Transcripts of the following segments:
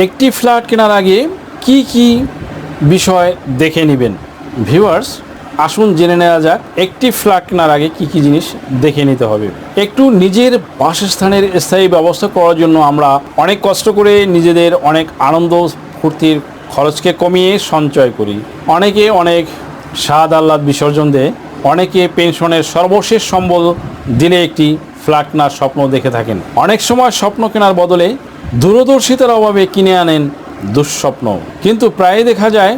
একটি ফ্ল্যাট কেনার আগে কি কি বিষয় দেখে নেবেন? ভিউয়ার্স, আসুন জেনে নেওয়া যাক, একটি ফ্ল্যাট কেনার আগে কি কি জিনিস দেখে নিতে হবে। একটু নিজের বাসস্থানের স্থায়ী ব্যবস্থা করার জন্য আমরা অনেক কষ্ট করে নিজেদের অনেক আনন্দ ফুর্তির খরচকে কমিয়ে সঞ্চয় করি। অনেকে অনেক স্বাদ আহ্লাদ বিসর্জন দেয়, অনেকে পেনশনের সর্বশেষ সম্বল দিলে একটি ফ্ল্যাট কেনার স্বপ্ন দেখে থাকেন। অনেক সময় স্বপ্ন কেনার বদলে দূরদর্শিতার অভাবে কিনে আনেন দুঃস্বপ্ন। কিন্তু প্রায় দেখা যায়,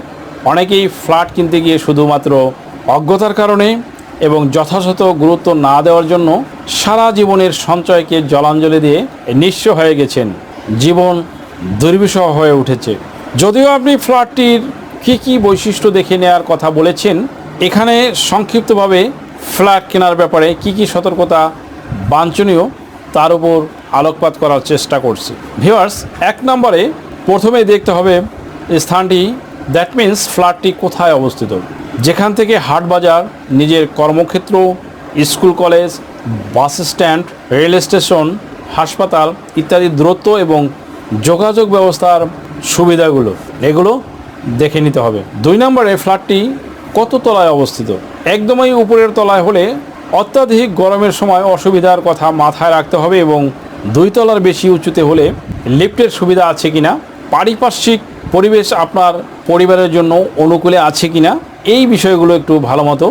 অনেকেই ফ্ল্যাট কিনতে গিয়ে শুধুমাত্র অজ্ঞতার কারণে এবং যথাযথ গুরুত্ব না দেওয়ার জন্য সারা জীবনের সঞ্চয়কে জলাঞ্জলি দিয়ে নিঃস্ব হয়ে গেছেন। জীবন দুর্বিষহ হয়ে উঠেছে। যদিও আপনি ফ্ল্যাটটির কী কী বৈশিষ্ট্য দেখে নেওয়ার কথা বলেছেন, এখানে সংক্ষিপ্তভাবে ফ্ল্যাট কেনার ব্যাপারে কি কি সতর্কতা বাঞ্ছনীয় তার উপর আলোকপাত করার চেষ্টা করছি। ভিউয়ার্স, এক নম্বরে প্রথমে দেখতে হবে স্থানটি। দ্যাট মিন্স ফ্ল্যাটটি কোথায় অবস্থিত? যেখান থেকে হাট বাজার নিজের কর্মক্ষেত্র, school college, bus stand, rail station, হাসপাতাল ইত্যাদি দূরত্ব এবং যোগাযোগ ব্যবস্থার সুবিধাগুলো, এগুলো দেখে নিতে হবে। দুই নম্বরে ফ্ল্যাটটি কত তলায় অবস্থিত? একদমই উপরের তলায় হলে অত্যাধিক গরমের সময় অসুবিধার কথা মাথায় রাখতে হবে এবং দুই তলার বেশি উঁচুতে হলে লিফটের সুবিধা আছে কিনা, পারিপার্শ্বিক পরিবেশ আপনার পরিবারের জন্য অনুকূলে আছে কিনা, এই বিষয়গুলো একটু ভালো মতো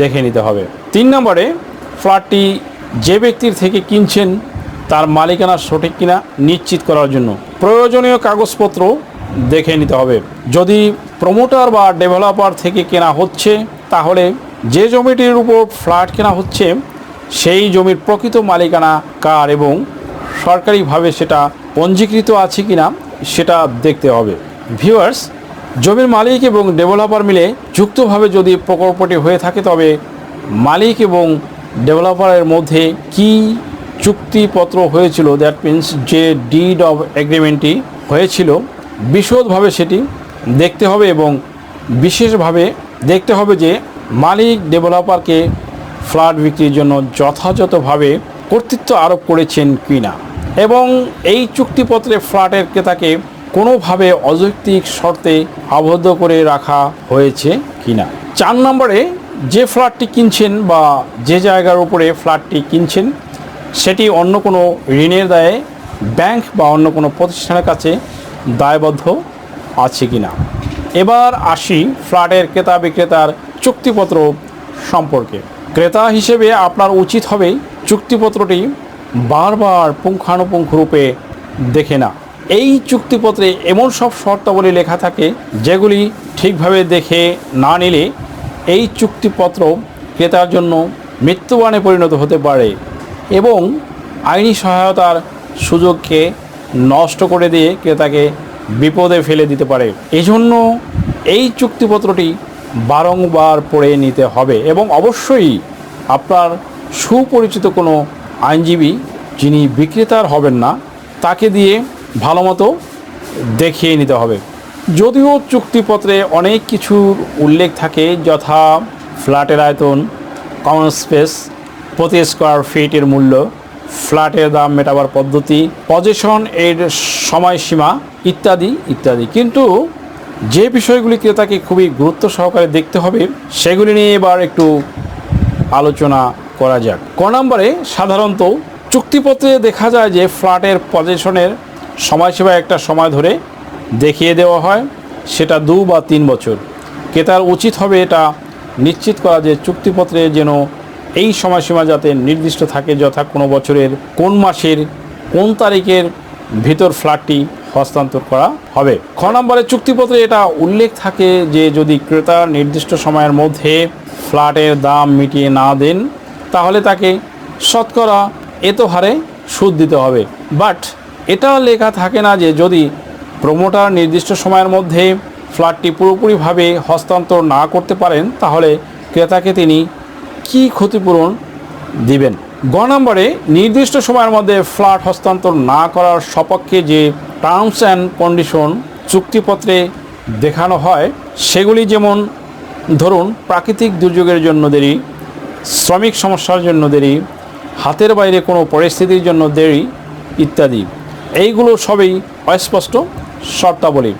দেখে নিতে হবে। তিন নম্বরে, ফ্ল্যাটটি যে ব্যক্তির থেকে কিনছেন তার মালিকানা সঠিক কিনা নিশ্চিত করার জন্য প্রয়োজনীয় কাগজপত্র দেখে নিতে হবে। যদি প্রমোটার বা ডেভেলপার থেকে কেনা হচ্ছে, তাহলে যে জমিটির উপর ফ্ল্যাট কেনা হচ্ছে, সেই জমির প্রকৃত মালিকানা কার এবং সরকারিভাবে সেটা পঞ্জীকৃত আছে কিনা, সেটা দেখতে হবে। ভিউয়ার্স, জমির মালিক এবং ডেভেলপার মিলে যুক্তভাবে যদি প্রকল্পটি হয়ে থাকে, তবে মালিক এবং ডেভেলপারের মধ্যে কি চুক্তিপত্র হয়েছিল? দ্যাট মিন্স যে ডিড অফ এগ্রিমেন্টটি হয়েছিল, বিশদভাবে সেটি দেখতে হবে এবং বিশেষভাবে দেখতে হবে যে মালিক ডেভেলপারকে ফ্ল্যাট বিক্রির জন্য যথাযথভাবে কর্তৃত্ব আরোপ করেছেন কি না এবং এই চুক্তিপত্রে ফ্ল্যাটের ক্রেতাকে কোনোভাবে অযৌক্তিক শর্তে আবদ্ধ করে রাখা হয়েছে কি না চার নম্বরে যে ফ্ল্যাটটি কিনছেন বা যে জায়গার উপরে ফ্ল্যাটটি কিনছেন, সেটি অন্য কোনো ঋণের দায়ে ব্যাংক বা অন্য কোনো প্রতিষ্ঠানের কাছে দায়বদ্ধ আছে কিনা। এবার আসি ফ্ল্যাটের ক্রেতা বিক্রেতার চুক্তিপত্র সম্পর্কে। ক্রেতা হিসেবে আপনার উচিত হবে চুক্তিপত্রটি বারবার পুঙ্খানুপুঙ্খ রূপে দেখে না। এই চুক্তিপত্রে এমন সব শর্তাবলী লেখা থাকে যেগুলি ঠিকভাবে দেখে না নিলে এই চুক্তিপত্র ক্রেতার জন্য মৃত্যুবাণে পরিণত হতে পারে এবং আইনি সহায়তার সুযোগকে নষ্ট করে দিয়ে ক্রেতাকে বিপদে ফেলে দিতে পারে। এই জন্য এই চুক্তিপত্রটি বারংবার পড়ে নিতে হবে এবং অবশ্যই আপনার সুপরিচিত কোনো আইনজীবী যিনি বিক্রেতার হবেন না, তাকে দিয়ে ভালো মতো দেখিয়ে নিতে হবে। যদিও চুক্তিপত্রে অনেক কিছুর উল্লেখ থাকে, যথা ফ্ল্যাটের আয়তন কমন স্পেস প্রতি স্কোয়ার ফিটের মূল্য ফ্ল্যাটের দাম মেটাবার পদ্ধতি, পজিশন, এর সময়সীমা ইত্যাদি ইত্যাদি। কিন্তু যে বিষয়গুলি ক্রেতাকে খুবই গুরুত্ব সহকারে দেখতে হবে, সেগুলি নিয়ে এবার একটু আলোচনা করা যাক। ক নম্বরে সাধারণত চুক্তিপত্রে দেখা যায় যে ফ্ল্যাটের পজিশনের সময়সীমা একটা সময় ধরে দেখিয়ে দেওয়া হয়, সেটা দু বা তিন বছর। ক্রেতার উচিত হবে এটা নিশ্চিত করা যে চুক্তিপত্রে যেন এই সময়সীমা যাতে নির্দিষ্ট থাকে যথা কোনো বছরের কোন মাসের কোন তারিখের ভিতর ফ্ল্যাটটি হস্তান্তর করা হবে। খ নম্বরের চুক্তিপত্রে এটা উল্লেখ থাকে যে যদি ক্রেতা নির্দিষ্ট সময়ের মধ্যে ফ্ল্যাটের দাম মিটিয়ে না দেন, তাহলে তাকে শতকরা এত হারে সুদ দিতে হবে। বাট এটা লেখা থাকে না যে যদি প্রমোটার নির্দিষ্ট সময়ের মধ্যে ফ্ল্যাটটি পুরোপুরিভাবে হস্তান্তর না করতে পারেন, তাহলে ক্রেতাকে তিনি কি ক্ষতিপূরণ দিবেন? গ নম্বরে, নির্দিষ্ট সময়ের মধ্যে ফ্ল্যাট হস্তান্তর না করার সপক্ষে যে টার্মস অ্যান্ড কন্ডিশন চুক্তিপত্রে দেখানো হয়, সেগুলি যেমন, ধরুন, প্রাকৃতিক দুর্যোগের জন্য দেরি, শ্রমিক সমস্যার জন্য দেরি, হাতের বাইরে কোনো পরিস্থিতির জন্য দেরি ইত্যাদি। এইগুলো সবই অস্পষ্ট শর্তাবলী।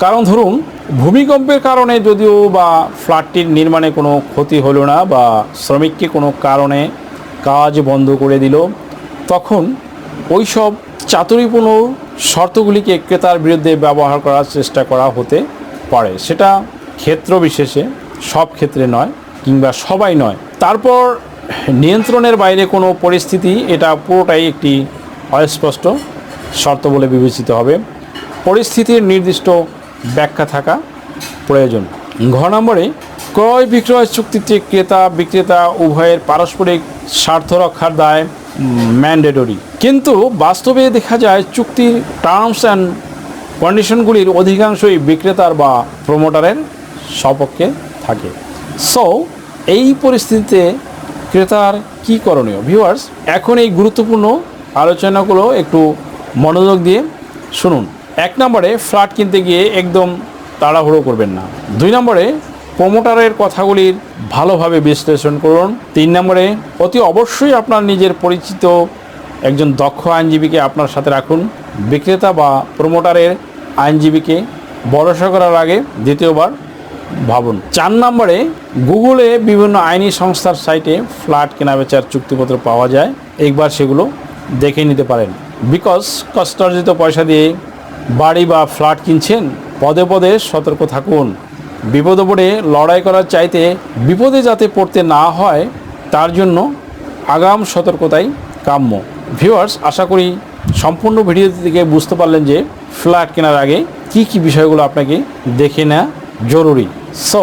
কারণ ধরুন ভূমিকম্পের কারণে যদিও বা ফ্ল্যাটটির নির্মাণে কোনো ক্ষতি হলো না বা শ্রমিককে কোনো কারণে কাজ বন্ধ করে দিল, তখন ওই সব চাতুরিপূর্ণ শর্তগুলিকে ক্রেতার বিরুদ্ধে ব্যবহার করার চেষ্টা করা হতে পারে। সেটা ক্ষেত্র বিশেষে, সব ক্ষেত্রে নয় কিংবা সবাই নয়। তারপর নিয়ন্ত্রণের বাইরে কোনো পরিস্থিতি, এটা পুরোটাই একটি অস্পষ্ট শর্ত বলে বিবেচিত হবে। পরিস্থিতির নির্দিষ্ট ব্যাখ্যা থাকা প্রয়োজন। ঘ নম্বরে, ক্রয় বিক্রয় চুক্তিতে ক্রেতা, বিক্রেতা উভয়ের পারস্পরিক স্বার্থ রক্ষার দায় ম্যান্ডেটরি। কিন্তু বাস্তবে দেখা যায়, চুক্তির টার্মস অ্যান্ড কন্ডিশনগুলির অধিকাংশই বিক্রেতার বা প্রমোটারের সপক্ষে থাকে। সো এই পরিস্থিতিতে ক্রেতার কি করণীয়? ভিউয়ার্স এখন এই গুরুত্বপূর্ণ আলোচনাগুলো একটু মনোযোগ দিয়ে শুনুন। এক নম্বরে ফ্ল্যাট কিনতে গিয়ে একদম তাড়াহুড়ো করবেন না। দুই নম্বরে প্রমোটারের কথাগুলির ভালোভাবে বিশ্লেষণ করুন। তিন নম্বরে অতি অবশ্যই আপনার নিজের পরিচিত একজন দক্ষ আইনজীবীকে আপনার সাথে রাখুন। বিক্রেতা বা প্রমোটারের আইনজীবীকে ভরসা করার আগে দ্বিতীয়বার ভাবুন। চার নম্বরে গুগলে বিভিন্ন আইনি সংস্থার সাইটে ফ্ল্যাট কেনাবেচার চুক্তিপত্র পাওয়া যায়। একবার সেগুলো দেখে নিতে পারেন। বিকজ কষ্টার্জিত পয়সা দিয়ে বাড়ি বা ফ্ল্যাট কিনছেন, পদে পদে সতর্ক থাকুন। বিপদে পড়ে লড়াই করার চাইতে বিপদে যাতে পড়তে না হয়, তার জন্য আগাম সতর্কতাই কাম্য। ভিউয়ার্স, আশা করি সম্পূর্ণ ভিডিও থেকে বুঝতে পারলেন যে ফ্ল্যাট কেনার আগে কি কি বিষয়গুলো আপনাকে দেখে নেওয়া জরুরি। So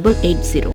double eight zero